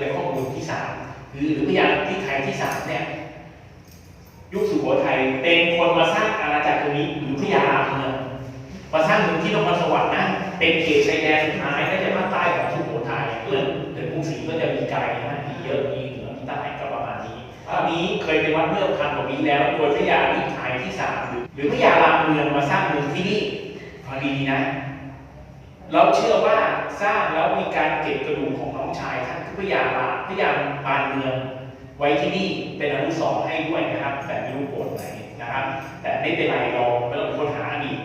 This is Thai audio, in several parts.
ในในเซิร์ในข้อมูลที่สามหรือหรือพยานที่ไทยที่สามเนี่ยยุคสุโขทัยเป็นคนมาสร้างอาณาจักรตรงนี้หรือพญาเมืองมาสร้างเมืองที่นครสวรรค์นะเป็นเขตชายแดนสุดท้ายน่าจะภาคใต้ของสุโขทัยเพื่อนถึงกรุงศรีก็จะมีไกลนะมีเยอะมีเหนือมีใต้ก็ประมาณนี้ภาพนี้เคยเป็นวัดเมื่อพันกว่าปีแล้ว โดยพญาลิไทยที่สามหรือหรือพญาราเมืองมาสร้างเมืองที่นี่ฟังดีๆนะ เราเชื่อว่าสร้างแล้วมีการเก็บกระดูกของน้องชายท่านคือพญาลาพญาบานเมือง ไว้ที่นี่เป็นอนุสรณ์ให้ด้วยนะครับ แต่ไม่รู้โกรธไหนนะครับ แต่ไม่เป็นไรเราไม่ต้องค้นหาอดีต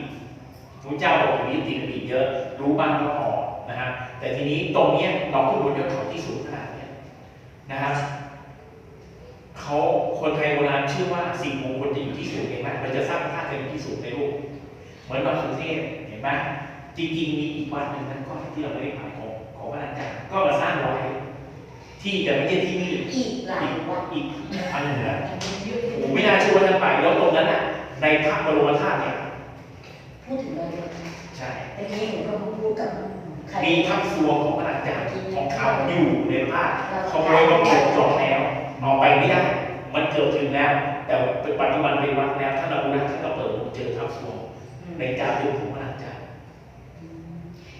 พระเจ้าบอกอย่างนี้ติดอดีตเยอะ รู้บ้างก็พอนะครับแต่ทีนี้ตรงนี้เราขึ้นบนยอดเขาที่สูงขนาดเนี้ยนะครับเขาคนไทยโบราณเชื่อว่าสิ่งมงคลจะอยู่ที่สูงเห็นไหมมันจะสร้างพระธาตุจะอยู่ที่สูงในโลกเหมือนวัดสุเทพเห็นไหม จริงๆมีอีกวัดหนึ่งนั่นก็ที่เราไม่ได้ไปของของพระอาจารย์ก็มาสร้างไว้ที่แต่ไม่ใช่ที่นี่อีกหลายวันอีกอันหนึ่งนะผมไม่น่าเชื่อว่าท่านไปแล้วตรงนั้นน่ะในพระบรมธาตุเนี่ยพูดถึงเลยใช่ตะกี้หนูก็พูดกับใครมีทัพสวงของพระอาจารย์ของเขาอยู่ในพระขโมยมาปกจองแล้วเอาไปไม่ได้ มันเกือบถึงแล้ว แต่ปัจจุบันเป็นวัดแล้วท่านอนุรักษ์ท่านก็เปิดเจอทัพสวงในจารึกของพระอาจารย์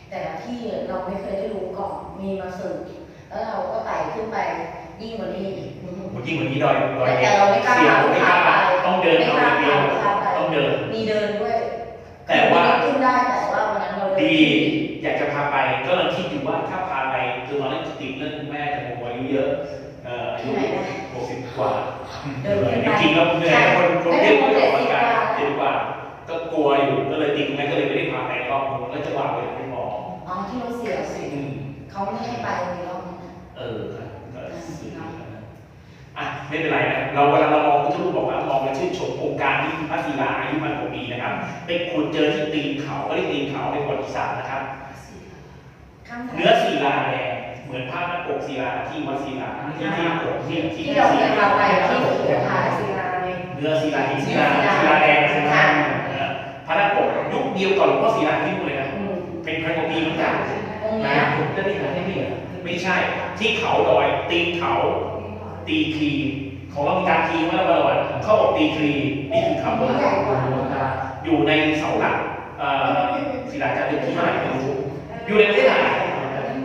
แต่ละ ที่เราไม่เคยได้รู้ก่อนมีมาสืบแล้วเราก็ไต่ขึ้นไปยิ่งกว่านี้อีกผมยิ่งเหมือนนี้ดอยดอยแต่เราไม่กล้าเสียงไม่ไม่กกล้าล้าไปต้องเดินไม่เอากล้าเดีไปยวไม่กล้าไปต้องเดิน มีเดินด้วย แต่ว่าขึ้นได้แต่ว่าวันนั้นเราเดินดีอยากจะพาไปก็กำลังคิดอยู่ว่าถ้าพาไปคือตอนนั้นติดเรื่องแม่แต่โมอายุเยอะเอ่ออายุหกสิบกว่าเดินขึ้นจไปริงๆแล้วเหนื่อยคนคนไม่เยได้อะคไม่นออกเจ็ดกำลังสิบกายกว่าเจ็ดกว่าก็กลัวอยู่ก็เลยติดตรงนั้นก็เลยไม่ได้พาไปรอบนึงแล้วจะวางไว้ไม่พออ๋อ ที่เราเสียสิอืมเขาไม่ให้ไปในรอบนั้นนะเออครับก็สื่อนะอะไม่เป็นไรนะเราเวลาเรามองพุทธรูปบอกว่ามองและชื่นชมองค์การที่พระศิลาอายุพันกว่าปีนะครับไปขุดเจอที่ตีนเขาก็เรียกตีนเขาในประวัติศาสตร์นะครับข้างในเนื้อศิลาแดงเหมือนภาพหน้าปกศิลาที่วัดศิลาที่ที่ปกที่ที่ที่เราเคยพาไปที่สุโขทัยศิลาเนี่ยเนื้อศิลาหินศิลาศิลาแดงศิลาพระหน้าปกยุคเดียวกับหลวงพ่อศิลาที่นู่นเลยนะอืม เป็นพันกว่าปีเหมือนกันองค์นะเนี้ยผมจะได้หาให้ไม่เหรอไม่ใช่ ที่เขาดอยตีนเขา ตีคลีของเรามีการทีไว้แล้วตลอดเขาบอกตีคลีนี่คือคำว่าอยู่ในเสาหลักเอ่อศิลาจารึกที่ไหนไม่รู้อยู่ในประเทศไทย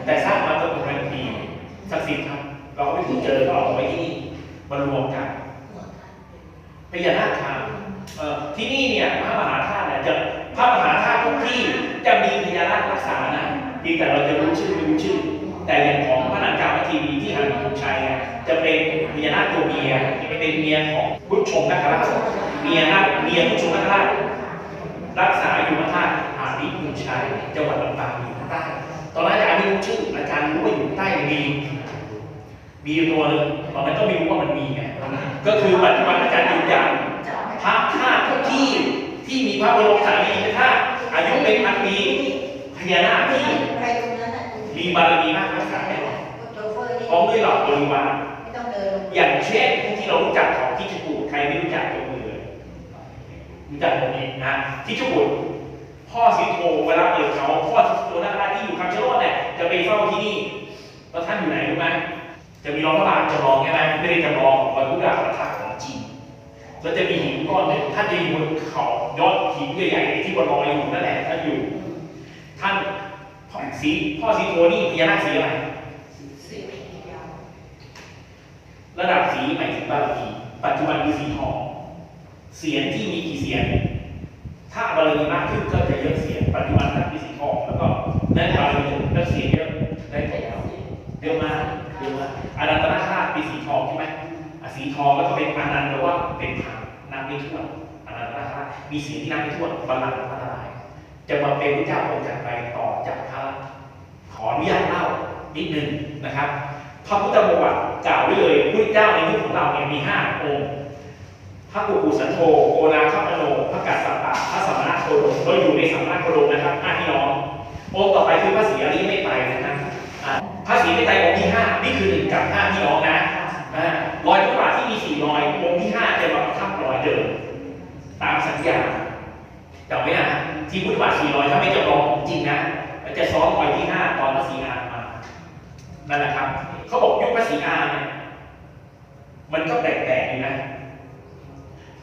แต่สร้างมาตั้งเป็นพันปีศักดิ์สิทธิ์ครับเราก็ไปขุดเจอก็เอาไว้ที่นี่มารวมกันพญานาคครับเอ่อที่นี่เนี่ยพระมหาธาตุเนี่ยจะพระมหาธาตุทุกที่ จะมีพญานาครักษานะเพียงแต่เราจะรู้ชื่อไม่รู้ชื่อ แต่อย่างของพระนางจามทีวีที่หันมุชัยจะเป็นพญานาคตัวเมียเป็นเมียของพุทธชงนาคราชเมียนาเมียพุทธชงนาคราชรักษาอยู่พระธาตุอาริมุชัยจังหวัดลำปางอยู่ใต้ตอนนั้นอาจารย์ไม่รู้ชื่ออาจารย์รู้ว่าอยู่ใต้มีมีตัวหนึงตอนนั้นก็ไม่รู้ว่ามันมีไงก็คือปัจจุบันอาจารย์ยืนยันพระธาตุทุกที่ที่มีพระบรมสารีริกธาตุ อายุเป็นพันปีพญานาคที่ไปตรงนั้นน่ะมีบารมีมากรักษาได้โชเฟอร์นี่พร้อมด้วยเหล่าบริวารไม่ต้องเดินอย่างเช่นที่เรารู้จักของที่ชกูดใครไม่รู้จักยกมือเลยรู้จักตรงนี้นะที่ชกูดพ่อสิงโตเวลาเปิดเขาพ่อสิงโตนาคราชที่อยู่คำชะโนดเนี่ยจะไปเฝ้าที่นี่แล้วท่านอยู่ไหนรู้ไหมจะมีรองพระบาทจำลองใช่ไหมไม่ได้จำลองวันพุทธาประทับของจริง แล้วจะมีหินก้อนหนึ่งท่านจะอยู่บนเขายอดหินใหญ่ๆที่บนลอยอยู่นั่นแหละท่านอยู่ ท่านพ่อสีพ่อสีโทนี่พญานาคสีอะไรระดับสีหมายถึงบารมีปัจจุบันคือสีทองเสียงที่มีกี่เสียงถ้าบารมีมากขึ้นก็จะเยอะเสียงปัจจุบันถ้ามีสีทองแล้วก็ได้บารมีก็เสียงเยอะได้ผลเยอะมากเยอะมากอนันตนาคราชมีสีทองใช่ไหม สีทองแล้วก็เป็นอนันต์แปลว่าเป็นพันนับไม่ถ้วนอนันตนาคราชมีเสียงที่นับไม่ถ้วนบาลังก์พระนารายจะมาเป็นพระเจ้าองค์จักรไปต่อจากพระขออนุญาตเล่านิดนึงนะครับพระพุทธประวัติกล่าวไว้เลยพระเจ้าในยุคของเราเนี่ยมีห้าองค์พระกุกุสันโธโกนาคมโนพระกัสสปะพระสัมณโคดมเราอยู่ในสัมณโคดมนะครับห้าพี่น้ององค์ต่อไปคือพระศรีอริยเมตไตรนะครับพระศรีเมตไตรองค์ที่ห้านี่คือหนึ่งกับห้าพี่น้องนะ รอยพระบาทที่มีสี่รอยองค์ที่ห้าจะมาประทับรอยเดิมตามสัญญาที่พุทธบาท400ถ้าไม่จำลองจริงนะมันจะซ้อมไว้ที่5ตอนพระศรีอานมานั่นแหละครับเขาบอกยุคพระศรีอานเนี่ยมันก็แปลกๆอยู่นะ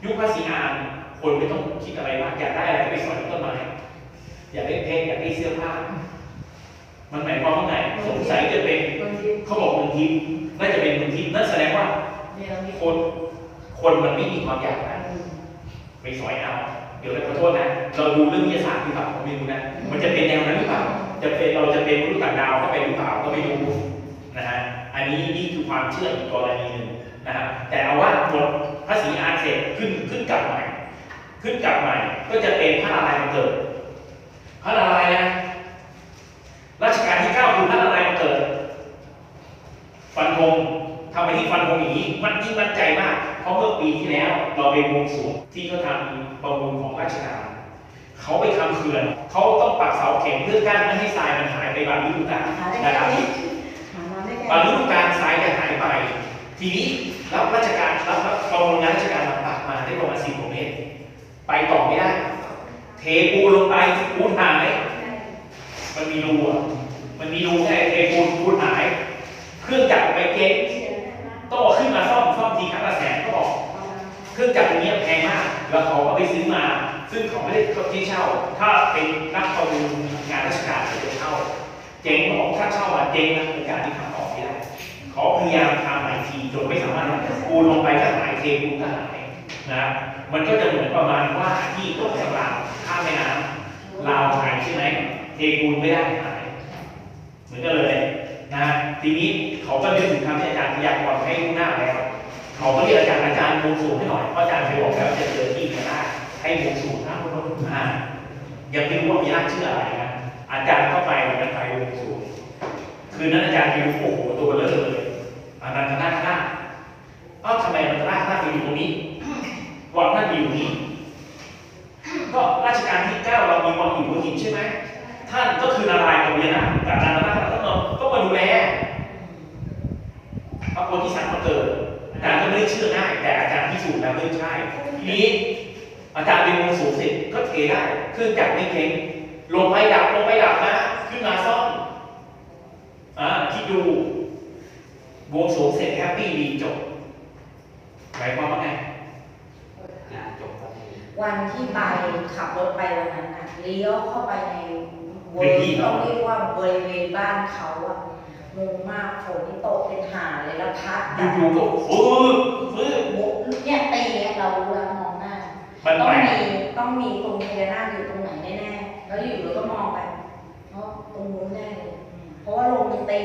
ยุคพระศรีอานคนไม่ต้องคิดอะไรมากอยากได้อะไรก็ไปสอยต้นไม้อยากได้เพชรอยากได้เสื้อผ้ามันหมายความว่าไงสงสัยจะเป็นเขาบอกเมืองทิพย์ น่าจะเป็นเมืองทิพย์นั่นแสดงว่า เนี่ยเรามีคน คนมันไม่มีความอยากนะไปสอยเอา เดี๋ยวเราขอโทษนะ เราดูเรื่องวิทยาศาสตร์หรือเปล่าผมไม่รู้นะ มันจะเป็นแนวนั้นหรือเปล่า จะเป็นเราจะเป็นมนุษย์ต่างดาวเข้าไปหรือเปล่าก็ไม่รู้นะฮะ อันนี้นี่คือความเชื่ออีกกรณีหนึ่งนะฮะ แต่เอาว่าหมดพระศรีอานเสร็จขึ้นขึ้นกลับใหม่ ขึ้นกลับใหม่ก็จะเป็นพระนารายณ์มาเกิด พระนารายณ์นะ รัชกาลที่เก้าคือพระนารายณ์มาเกิด ฟันธงทำไมที่ฟันธงอย่างนี้ มันยิ่งมั่นใจมาก เพราะเมื่อปีที่แล้ว เราไปบวงสรวงที่เขาทำประมูลของราชการเขาไปทำเขื่อนเขาต้องปักเสาเข็มเพื่อกั้นไม่ให้ทรายมันหายไปบางฤดูกาลหาได้นะแค่ครับนี้หามาได้แค่บางฤนี้ดูกาลทรายจะหายไป ทีนี้รับราชการรับประมูลงานราชการมาปักมาได้ประมาณสิบกว่าเมตร ไปต่อไม่ได้ เทปูนลงไปปูนหาย มันมีรูอะมันมีรูแค่เทปูนปูนหาย เครื่องจักร เครื่องจักรตัวนี้แพงมาก แล้วเขาก็ไปซื้อมา ซึ่งเขาไม่ได้ที่เช่า ถ้าเป็นนักประมูลงานราชการเขาจะเช่า เจ๊งเขาบอกถ้าเช่ามาเจ๊งนะโอกาสที่ทำออกไม่ได้เขาพยายามทำหลายทีจนไม่สามารถปูลงไปก็หายเทปูนก็หายนะ มันก็จะเหมือนประมาณว่าที่ตกสะพานข้ามแม่น้ำลาวหายใช่ไหมเทปูนไม่ได้หายเหมือนกันเลยนะฮะทีนี้เขาก็นึกถึงคำที่อาจารย์พยากรณ์ให้ลูกหน้าแล้ว เขาก็เรียกอาจารย์อาจารย์บวงสรวงให้หน่อยเพราะอาจารย์เคยบอกแล้วจะเจอที่พญานาคให้บวงสรวงนะอ่ายังไม่รู้ว่าพญานาชื่ออะไรนะอาจารย์ก็ไปวันไปบวงสรวงคืนนั้นอาจารย์ไปดูโอ้โหตัวเบลอเลยอานันทนาคราชเอ้าทำไมอนันทนาคราชไปอยู่ตรงนี้วังท่านอยู่ตรงนี้ก็ราชการที่เก้าเรามีวังอยู่หัวหินใช่ไหมท่านก็คือนารายณ์กับพญานาคกับนารายณ์ก็ต้องก็มาดูแลพระโพธิสัตว์มาเกิด อาจารย์ก็ไม่ได้เชื่อง่าย แต่อาจารย์พิสูจน์แล้วไม่ใช่ทีนี้ อาจารย์เป็นวงสูงเสร็จก็เทได้เครื่องจักรไม่เก่งลงไปดับลงไปดับนะ ขึ้นมาซ่อมอ่าที่ดูวงสูงเสร็จแฮปปี้ดีจบหมายความว่าไงจบครับวันที่ไปขับรถไปวันนั้นน่ะเลี้ยวเข้าไปในบริเวณต้องเรียกว่าบริเวณบ้านเขาอะงงมากฝนนี่ตกเป็นหาเลยแล้วพัดแบบอยู่ๆก็ฟื้นฟื้นโอ้เนี่ยตีเนี่ยเรารู้แล้วมองหน้า มันต้องแปลกมีต้องมีตรงพญานาคอยู่ตรงไหนแน่ๆแล้วอยู่เราก็มองไปเพราะตรงนู้นแน่เลยเพราะว่าลมมันตี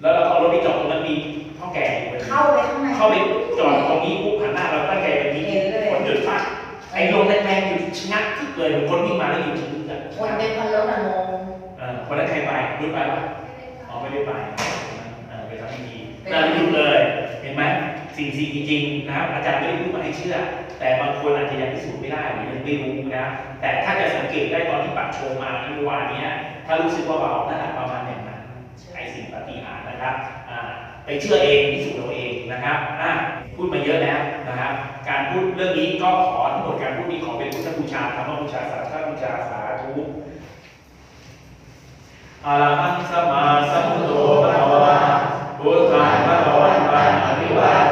แล้วเราก็เอารถไปจอดตรงนั้นมีพ่อแก่อยู่พอดีเข้าไปข้างในเข้าไปจอดตรงนี้ปุ๊บหันหน้าเราตั้งใจแบบนี้เห็นเลยคนหยุดฟัดไอ้ลมแรงๆอยู่ชะงักทึกเลยเหมือนคนวิ่งมาแล้วอยู่ชะงักอะคนเป็นพันรถอะงงเออคนนั้นใครไปรุ่นไปปะอ๋อไม่ได้ไปเออไปทำพิธีน่ารู้เลยเห็นไหม สิ่งสิ่งจริงๆนะครับอาจารย์ไม่ได้พูดมาให้เชื่อ แต่บางคนอาจจะยังพิสูจน์ไม่ได้หรือยังไม่รู้นะแต่ถ้าจะสังเกตได้ตอนที่ปัดโชว์มาเมื่อวานนี้ถ้ารู้สึกว่าเบาน่าจะประมาณอย่างนั้นไอ้สิ่งปฏิหารนะครับไปเชื่อเองพิสูจน์เราเองนะครับอ่าพูดมาเยอะแล้วนะครับการพูดเรื่องนี้ก็ขอทั้งหมดการพูดนี้ขอเป็นพุทธบูชาธรรมบูชาสาธบูชาสาธุอะระหังสมมาสัมพุทโธภะคะวะพุทธังภะคะวันตังอภิวา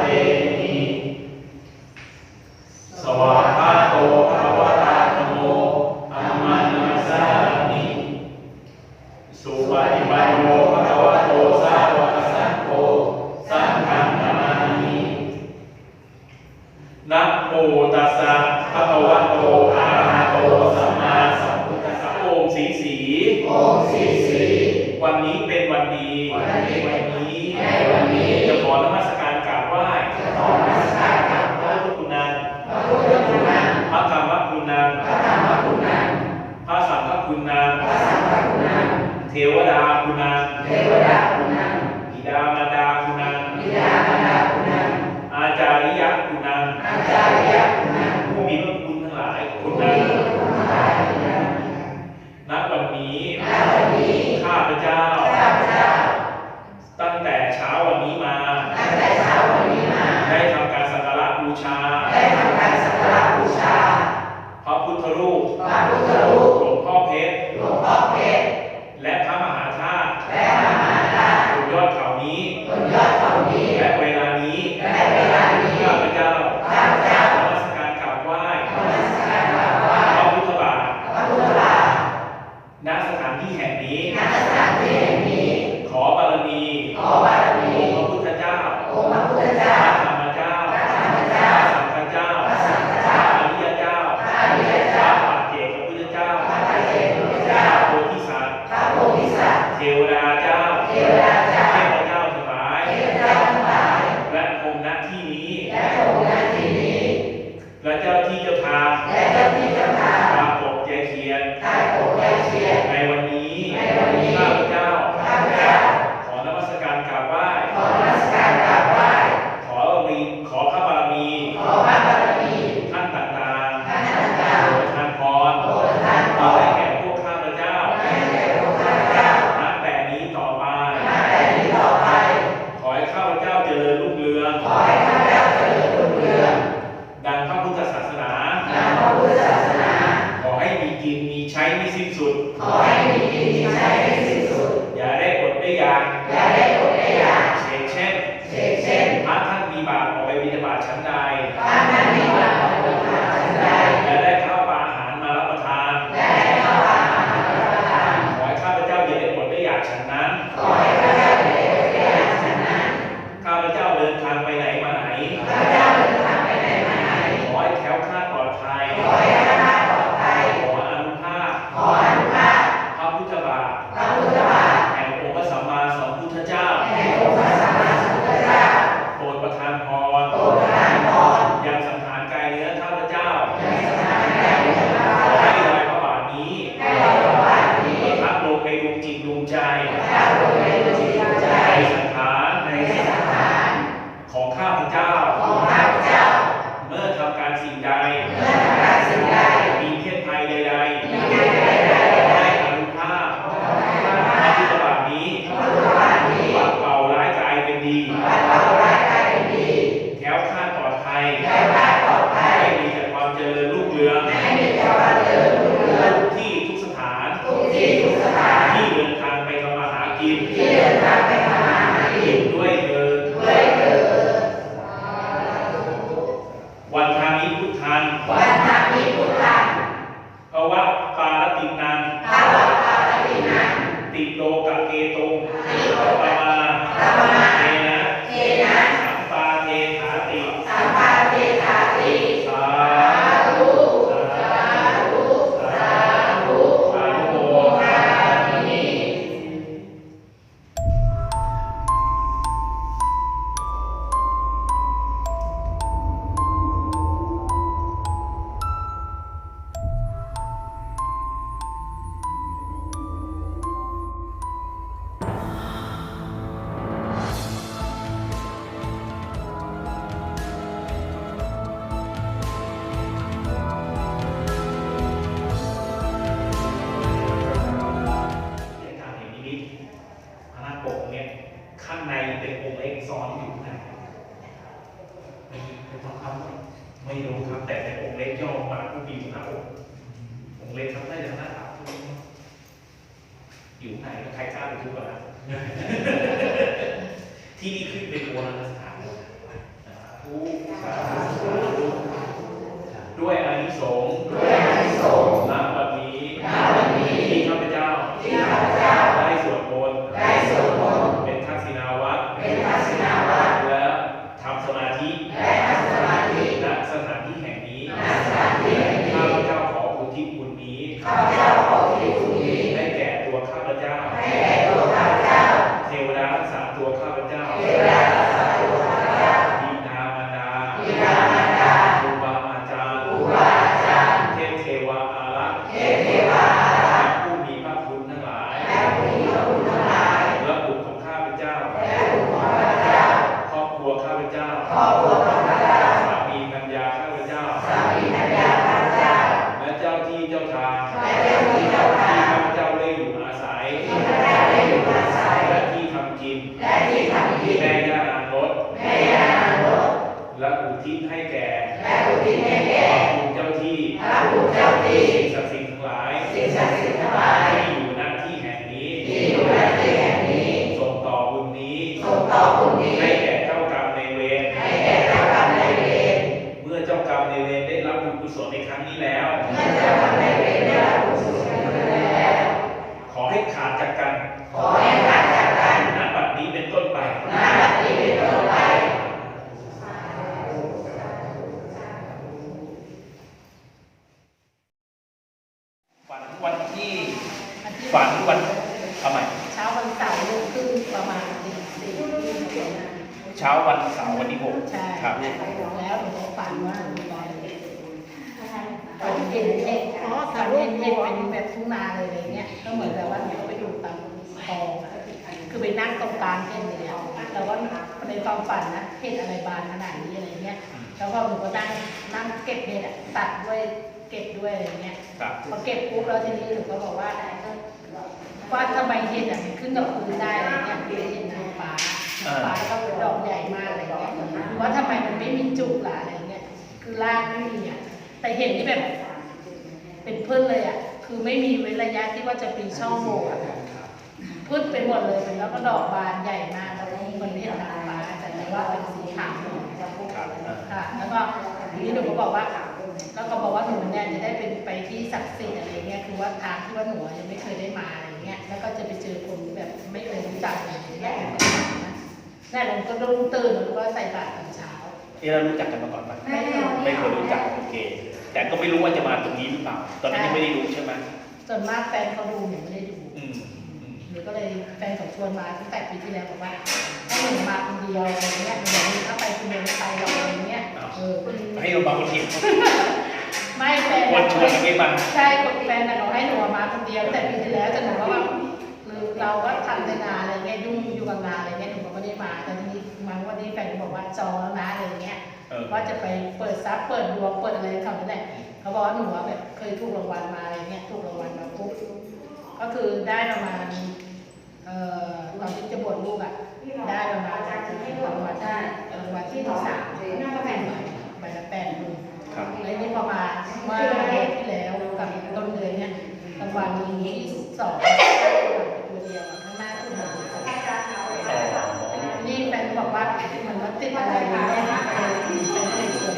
เท Amen. กรอยู่ไหนเป็นเป็นไม่รู้ครับ แต่ในองเล็กย่อมาก็มีอยู่นะองเล็กทำได้จากหน้าตักอยู่ไหนใครกล้าไปทุบวันที่นี่ขึ้นเป็นโบราณสถานผู้ด้วยอานิสงส์ด้วยอานิสงส์ Gracias. แล้วผมฝันว่าผมตายฝันเห็นเด็กอ๋อฝันเห็นเด็กเป็นแบบทุ่งนาเลยอะไรเงี้ย ก็เหมือนแบบว่าเขาไปดูตามคลองคือไปนั่งตรงกลางเช่นเลยแต่ว่าในความฝันนะเห็นอะไรบานขนาดนี้อะไรเงี้ย แล้วก็หนูก็นั่งนั่งเก็บเห็ดตัดด้วยเก็บด้วยอะไรเงี้ยพอเก็บปุ๊บแล้วทีนี้หนูก็บอกว่าว่าทำไมเห็ดอะขึ้นดอกคูณได้อะไรเงี้ยเห็นนางฟ้า อ่าฟ้าแล้วก็เป็นดอกใหญ่มากอะไรเงี้ยว่าทำไมมันไม่มีจุกล่ะอะไรเงี้ยคือรากไม่มีอะแต่เห็ดนี่แบบ เป็นพืชเลยอะคือไม่มีเว้นระยะที่ว่าจะเป็นช่องโหว่อะพืชไปหมดเลยแล้วก็ดอกบานใหญ่มากแล้วมันเห็ดนางฟ้าแต่ว่าเป็นสีขาวค่ะแล้วก็ทีนี้หนูก็บอกว่าแล้วก็บอกว่าหนูเนี่ยจะได้เป็นไปที่ศักดิ์สิทธิ์อะไรเงี้ยคือว่าทางที่ว่าหนูยังไม่เคยได้มาอะไรเงี้ยแล้วก็จะไปเจอคนแบบไม่เคยรู้จักอะไรเงี้ย แน่หนูก็รุ่งตื่นแล้วก็ใส่บาตรตอนเช้าที่เรารู้จักกันมาก่อนปะไม่เอาไม่เคยรู้จักโอเค แต่ก็ไม่รู้ว่าจะมาตรงนี้หรือเปล่า ตอนนั้นยังไม่ได้รู้ใช่ไหมส่วนมากแฟนเขาดูหนูไม่ได้ดูอืมอืมหนูก็เลยแฟนเขาชวนมาตั้งแต่ปีที่แล้วบอกว่าถ้าหนูมาคนเดียวอะไรเงี้ยหนูบอกว่าถ้าไปคนเดียวไม่ไปหรอกอะไรเงี้ยเออให้เรามาคนเดียวไม่แฟนคนชวนกันไม่มาใช่คนแฟนน่ะเขาให้หนูมาคนเดียวตั้งแต่ปีที่แล้วแต่หนูก็ว่าเราก็ทำแต่งานอะไรเงี้ยยุ่ ม่ได้มาแต่ทีนี้มาวันนี้แฟนก็บอกว่าจองแล้วนะอะไรเงี้ยเออว่าจะไปเปิดซับเปิดดวงเปิดอะไรเขานี่แหละเขาบอกว่าหนูอะแบบเคยถูกรางวัลมาอะไรเงี้ยถูกรางวัลมาปุ๊บก็คือได้ประมาณเอ่อตอนที่จะบวชลูกอะได้ประมาณรางวัลได้รางวัลที่สามใบใบละแปดหมื่นครับแล้วนี่ประมาณเมื่อเดือนที่แล้วกับต้นเดือนเนี่ยรางวัลมีที่สองตัวเดียวอะข้างหน้าคือหนึ่งอ๋อนี่แฟนบอก ว่ามันว่าติดอะไรอยู่เนี่ยเออเป็นเลยชวน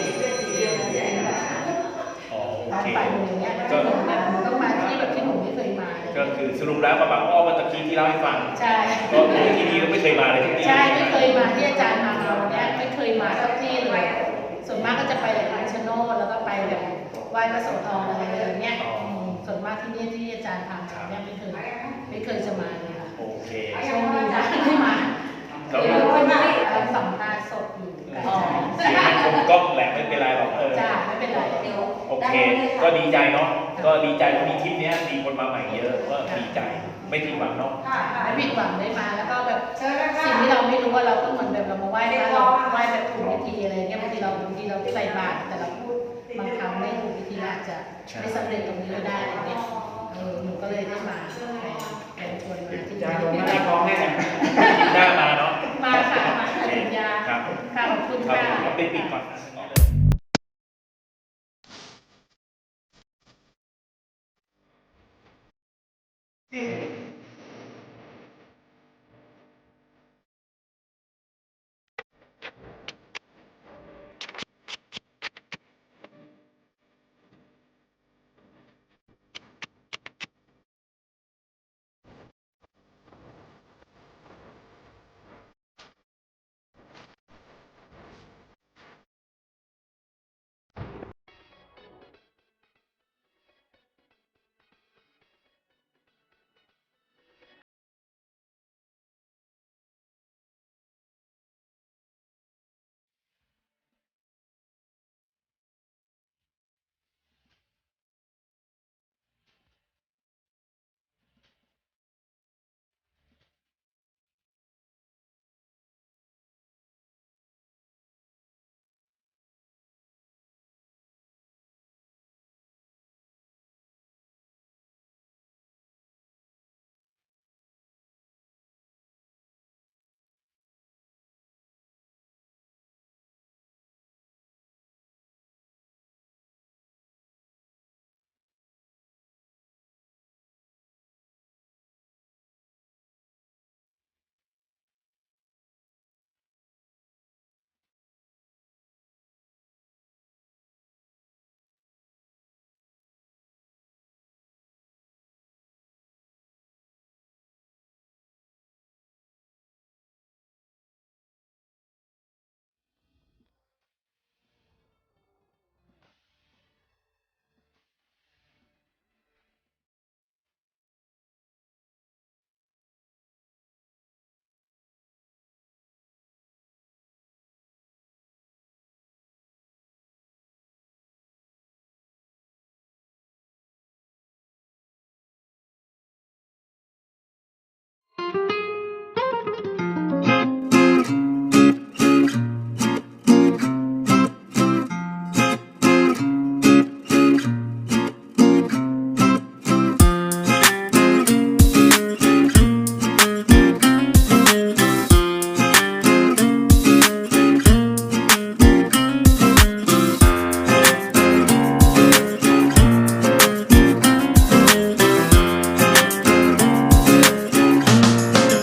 อ๋อโอตอนไปอย่างเงี้ยก็เหมือนต้องมาที่แบบที่หนูไม่เคยมาก็คือสรุปแล้วประมาณอ้อมตะกี้ที่เล่าให้ฟังใช่ก็คือที่นี่ก็ไม่เคยมาเลยที่นี่ใช่ไม่เคยมาที่อาจารย์มาเราเนี่ยไม่เคยมาทุกที่เลยส่วนมากก็จะไปแบบคำชโนแล้วก็ไปแบบไหว้พระโสธรอะไรอย่างเงี้ยส่วนมากที่นี่ที่อาจารย์พาเนี่ยไม่เคยไม่เคยจะมาเลยค่ะโอเคโชคดีนะที่มา แล้วคือวันนี้กำลังสัมภาษณ์สดอยู่กับอ๋ออาจารย์เสียงมันคมกล้องแหละไม่เป็นไรหรอกเออจ้าไม่เป็นไรโอเค ก็ดีใจเนาะก็ดีใจที่มีทริปเนี้ยมีคนมาใหม่เยอะก็ดีใจไม่ผิดหวังเนาะไม่ผิดหวังได้มาแล้วก็แบบสิ่งที่เราไม่รู้ว่าเราก็เหมือนแบบเรามาไหว้พระเราไหว้แบบถูกวิธีอะไรเงี้ยบางทีเราบางทีเราใส่บาตรแต่เราพูดบางคำไม่ถูกวิธีอาจจะไม่สำเร็จตรงนี้ก็ได้อะไรเงี้ยเออหนูก็เลยได้มาแฟนชวนมาที่ ยา นี่ ดมไม่ได้ฟ้องแน่ หน้ามาเนาะ มาค่ะมาสัญญา ครับ ค่ะขอบคุณ ครั